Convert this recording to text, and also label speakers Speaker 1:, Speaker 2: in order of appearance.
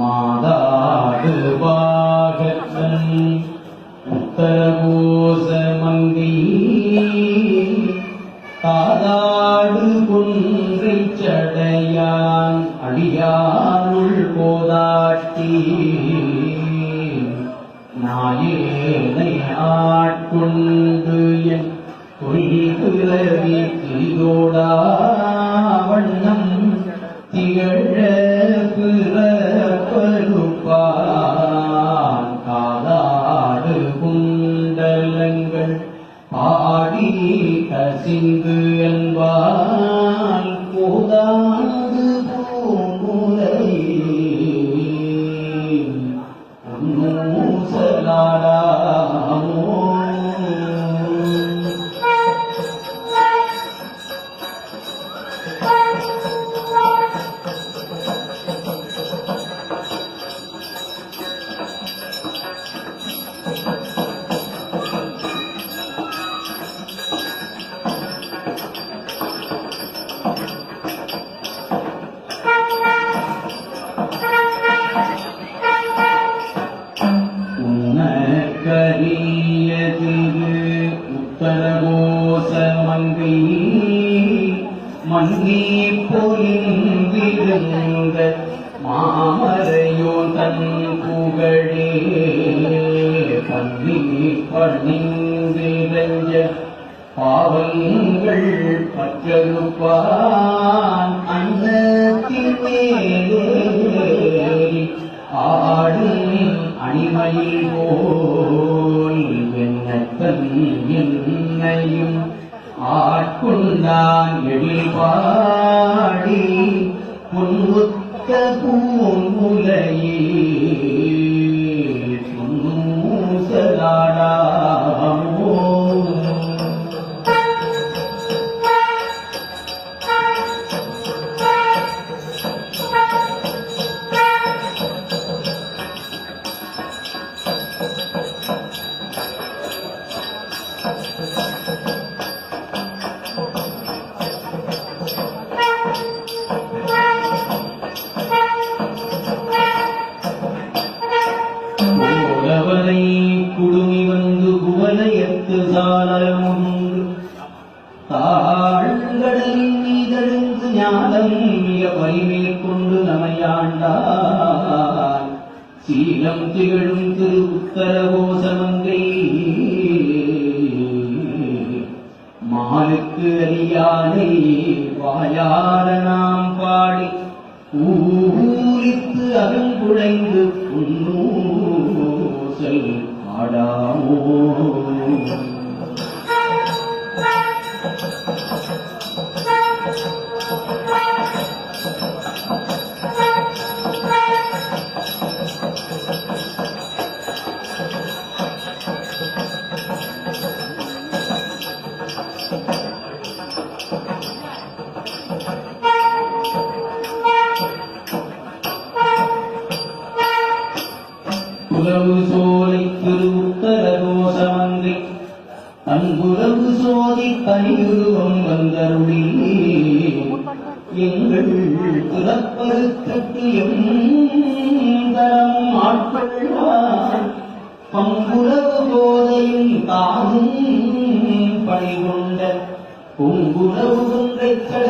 Speaker 1: மாதாடு பாகத்தன் மங்கை தாதாடு குன்றை சடையான் அடியானுள் போதாட்டி நாயே திகழ பிறப்பருப்பான் காதாடு குண்டலங்கள் பாடி கசிந்து என்பால் போதாது மங்கி பொலிந்திருந்த மாமரையோ தன் புகழ் பன்னி பாவங்கள் பற்றறுப்பான் அன்னத்தின் மேலேறி ஆடும் அணிமயில் போல் வெண்ணத்தன் என்னையும் ஆட்கொண்டான் எழில்பாடி பொன்முத்த பூங்குலையே தாழ்கடலின் மீதெழுந்து ஞானம் மிக வலிமை கொண்டு நமையாண்டார். சீலம் திகழும் திரு உத்தரகோசமங்கை மாலுக்கு அறியாதை வாயார நாம் பாடி ஊரித்து அகங்குழைந்து புன்னூசல் ஆடாமோ. உறவு சோலை திருவுத்தர தோஷமங்கை அன்புறவு சோதி தனியுருவம் வந்தருளி எங்கள் பிறப்பருத்தற்கு எந்தரமும் ஆட்கொள்வார். பங்குறவு போதையும் தானும் பணிகொண்ட பொங்குறவு ஒன்றைச் சடையான்